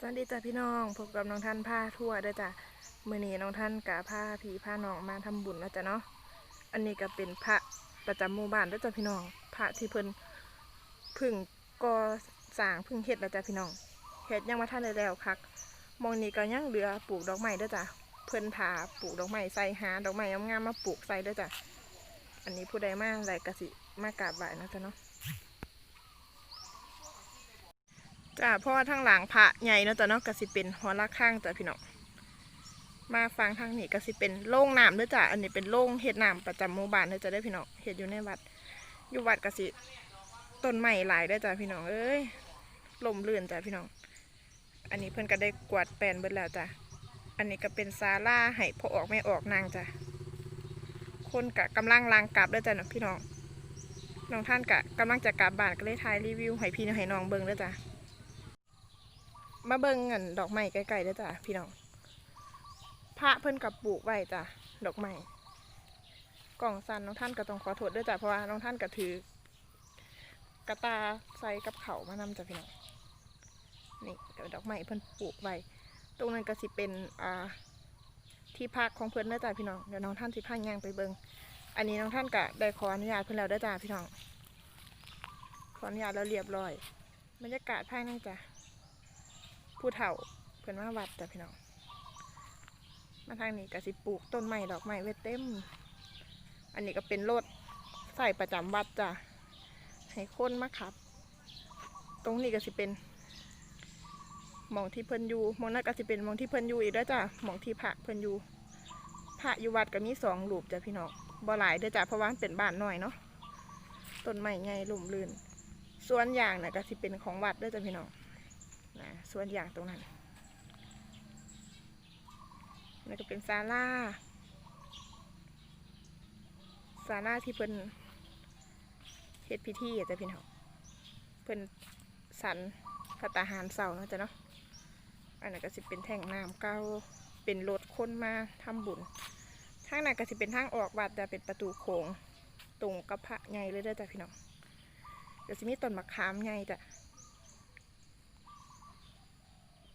สวัสดีจ้ะพี่น้องพบกับน้องท่านผ้าทั่วด้อจ้ะมื้อนี้น้องท่านกะผ้าผีผ้าน้องมาทำบุญแล้วจ้ะเนาะอันนี้ก็เป็นพระประจำหมู่บ้านด้อจ้ะพี่น้องพระที่เพิ่นพึ่งก่อสร้างพึ่งเฮ็ดแล้วจ้ะพี่น้องเฮ็ดยังมาท่านได้แล้วคักมองนี้ก็ยังเหลือปลูกดอกไม้ด้อจ้ะเพิ่นถาปลูกดอกไม้ใส่หาดอกไม้งามๆมาปลูกใส่ด้อจ้ะอันนี้ผู้ใดมาอะไรกสิมากราบไหว้นะจ้ะเนาะ จ้าเพราะว่าทางหลังพระใหญ่เนาะจ้ะเนาะก็สิเป็นหอระฆังจ้ะพี่น้องมาฟังทางนี้ก็สิเป็นโล่งน้ำเด้อจ้ะอันนี้เป็นโล่งเฮ็ดน้ำประจำหมู่บ้านเด้อจ้ะได้พี่น้องเฮ็ดอยู่ในวัด อยู่วัดก็สิต้นไม้หลายเด้จ้ะพี่น้องเอ้ยลมเลื่นจ้ะพี่น้อง อันนี้เพิ่อนก็ได้กวาดแปลนเบิดแล้วจ้ะอันนี้ก็เป็นศาลาให้พอออกแม่ออกนางจ้ะคนกะกำลังลางกลับเด้อจ้ะเนาพี่น้องน้องท่านกะกำลังจะกลับบ้านก็เลยถ่ายรีวิวให้พี่ให้น้องเบิ่งเด้อจ้ะ มาเบิ่งเงินดอกไม้ใกลๆเด้อจ้ะพี่น้องพระเพิ่นกับปลูกไว้จ้ะดอกไม้กล่องซันน้องท่านก็ต้องขอโทษด้วยจ้ะเพราะว่าน้องท่านก็ถือกระตาใส่กับเขามานำจ้ะพี่น้องนี่ก็ดอกไม้เพิ่นปลูกไว้ตรงนั้นก็สิเป็นอ่าที่พักของเพิ่นเด้อจ้ะพี่น้องเดี๋ยวน้องท่านสิพาย่างไปเบิงอันนี้น้องท่านก็ได้ขออนุญาตเพิ่นแล้วเด้อจ้ะพี่น้องขออนุญาตแล้วเรียบร้อยบรรยากาศภายในจ้ะ ผู้เฒ่าเพิ่นมาวัดจ้ะพี่น้อง มาทางนี้ก็สิปลูกต้นไม้ดอกไม้ไว้เต็ม อันนี้ก็เป็นรถใส่ประจำวัดจ้ะ ให้คนมาขับ ตรงนี้ก็สิเป็นมองที่เพิ่นอยู่มองนั้นก็สิเป็นมองที่เพิ่นอยู่อีกแล้วจ้ะมองที่พระเพิ่นอยู่พระอยู่วัดก็มีสองรูปจ้ะพี่น้องบ่หลายเด้อจ้ะเพราะว่าเป็นบ้านหน้อยเนาะต้นไม้ใหลุ่มลื่นส่วนอย่างน่ะก็สิเป็นของวัดเด้อจ้ะพี่น้อง นะส่วนอย่างตรงนั้นนี่ก็เป็นศาลาศาลาที่เพิ่นเฮ็ดพิธีจ้ะพี่น้องเพิ่นสันพระตาหารเสาเนาะจ้ะเนาะอันนั้นก็สิเป็นแท่งน้ำเก่าเป็นรถคนมาทำบุญทางนั้นก็สิเป็นทางออกวัดจะเป็นประตูโค้งตรงกับพระใหญ่เลยเด้อจ้ะพี่น้องก็สิมีต้นมะขามใหญ่จ้ะ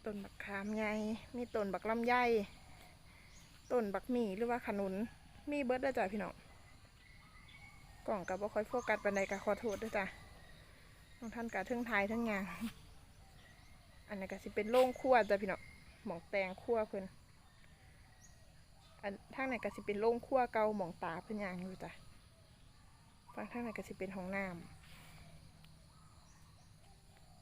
ต้นบักขามใหญ่ มีต้นบักลำไยต้นบักหมี่หรือว่าขนุน มีเบิร์ดด้วยจ้ะพี่น้อง กล่องกับบ่าคอยโฟกัสปันใดกับขอโทษด้วยจ้ะน้งท่านกะเทิงไทยทั้งงานอันนี้ก็สิเป็นโล่งคั่วจ้ะพี่น้อง หมองแตงคั่วเพิ่นอันทางไหนก็สิเป็นโล่งคั่วเกาหมองตาเพิ่นยางอยู่จ้ะฝั่งทางไหนก็สิเป็นห้องน้ำ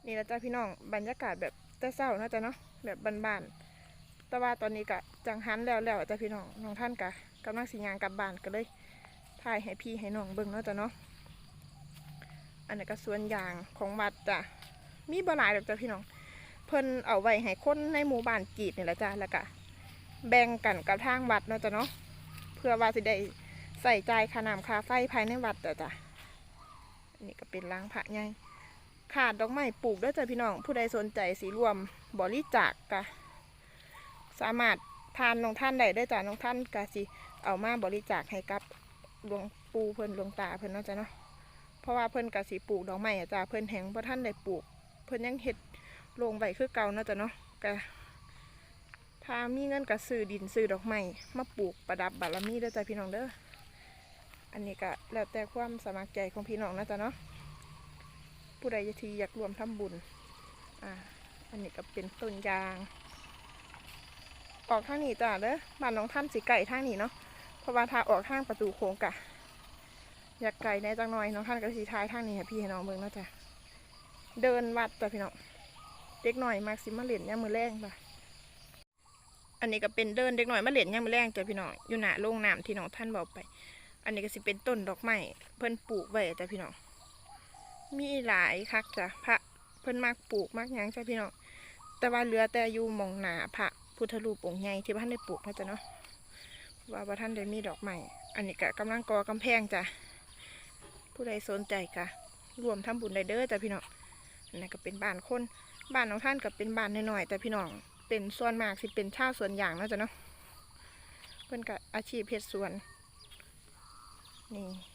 นี่แหละจ้ะพี่น้อง บรรยากาศแบบ แต่เศร้าเนาะจ๊ะเนาะแบบบ้านๆแต่ว่าตอนนี้กะจังหันแล้วแล้วจ้ะพี่น้องน้องท่านกะกำลังสิยางกลับบ้านก็เลยถ่ายให้พี่ให้น้องเบิ่งเนาะจ๊ะเนาะอันนี้ก็ส่วนอย่างของวัดจ้ะมีบ่หลายดอกจ้ะพี่น้องเพิ่นเอาไว้ให้คนในหมู่บ้านกีดนี่แหละจ้ะแล้วก็แบ่งกันกับทางวัดเนาะจ๊ะเนาะเพื่อว่าสิได้ใส่ใจค่าน้ำค่าไฟภายในวัดจ้ะจ้ะอันนี้ก็เป็นล้างพระใหญ่ ขาดดอกไม้ปลูกด้วยจ้ะพี่น้อง ผู้ใดสนใจสีรวมบริจาคกะสามารถทานน้องท่านได้ได้จ้ะน้องท่านกะสิเอามาบริจาคให้กับหลวงปู่เพิ่นหลวงตาเพิ่นเนาะจ้ะเนาะเพราะว่าเพิ่นกะสิปลูกดอกไม้อะจ้ะเพิ่นแหงเพราะท่านได้ปลูก เพิ่นยังเฮ็ดโรงไว้คือเก่าเนาะจ้ะเนาะกะถ้ามีเงินกะซื้อดินซื้อดอกไม้มาปลูกประดับบารมีเด้จ้ะพี่น้องเด้ออันนี้ก็แล้วแต่ความสมัครใจของพี่น้องนะจ้ะเนาะ ผู้ใดที่อยากรวมทำบุญ อ่า อันนี้ก็เป็นต้นยาง ออกทางนี้จ้ะเด้อบ้านน้องท่านสีไก่ทางนี้เนาะ เพราะว่าถ้าออกทางประตูโค้งกะ อยากไก่ในจังน้อยน้องท่านก็สีท้ายทางนี้ให้พี่ให้น้องเบิ่งนาะจ้ะ เดินวัดจ้ะพี่น้อง เด็กหน่อยมากสิมาเล่นย่ามมือแรงจ้ะอันนี้ก็เป็นเดินเด็กหน่อยมาเล่นย่ามมือแรงจ้ะพี่น้องอยู่หน้าโรงน้ำที่น้องท่านบอกไป อันนี้ก็สิเป็นต้นดอกไม้เพิ่นปลูกไว้จ้ะพี่น้อง มีหลายคักจ้ะพระเพิ่นมากปลูกมากยังจ้ะพี่น้องแต่ว่าเหลือแต่อยู่มองหนาพระพุทธรูปองค์ใหญ่ที่บ้านได้ปลูกนะจ๊ะเนาะว่าบ่ท่านได้มีดอกไม้อันนี้ก็กำลังก่อกำแพงจ้ะผู้ใดสนใจก็รวมทำบุญได้เด้อจ้ะพี่น้องอันนี้ก็เป็นบ้านคนบ้านของท่านก็เป็นบ้านน้อยๆแต่พี่น้องเป็นส่วนมากสิเป็นชาวสวนยางนะจ้ะเนาะเพิ่นก็อาชีพเฮ็ดสวนนี่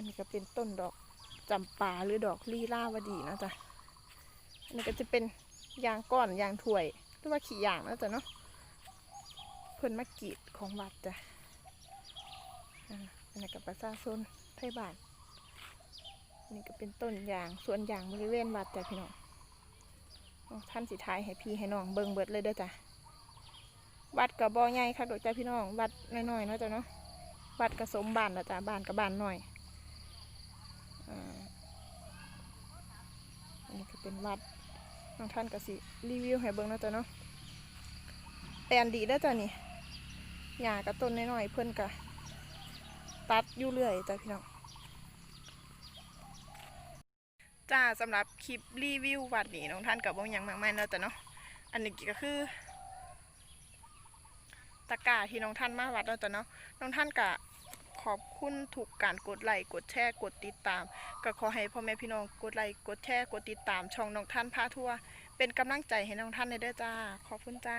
อันนี้ก็เป็นต้นดอกจำปาหรือดอกลีลาวดีนะจ๊ะ อันนี้ก็จะเป็นยางก้อนยางถ้วยหรือว่าขี้ยางแล้วจ้ะเนาะเพิ่นมากรีดของวัดจ้ะอ่าอันนี้กับประชาชนไทยบ้านนนี้ก็เป็นต้นยางส่วนยางบริเวณวัดจ้ะพี่น้องท่านสิทายให้พี่ให้น้องเบิ่งเบิดเลยเด้อจ้ะวัดกับบ่อใหญ่ค่ะดอกจ้ะพี่น้องวัดน้อยๆเนาะจ้ะเนาะวัดกระสมบ้านละจ้ะบ้านกับบ้านน้อย อันนี้ก็เป็นวัดบางท่านก็สิรีวิวให้เบิ่งนะจ้ะเนาะแปลนดีได้อจ้ะนี่หญ้ากับต้นน้อยๆเพิ่นก็ตัดอยู่เรื่อยจ้ะพี่น้องจ้าสำหรับคลิปรีวิววัดนี้น้องท่านกับบ่หยังมากมายเนาะจ้ะเนาะอันนี้ก็คือตะกร้าที่น้องท่านมาวัดเนาะจ้ะเนาะน้องท่านก็ ขอบคุณทุกการกดไลค์กดแชร์กดติดตาม ก็ขอให้พ่อแม่พี่น้องกดไลค์กดแชร์กดติดตามช่องน้องท่านพาทัวร์เป็นกำลังใจให้น้องท่านในเด้อจ้า ขอบคุณจ้า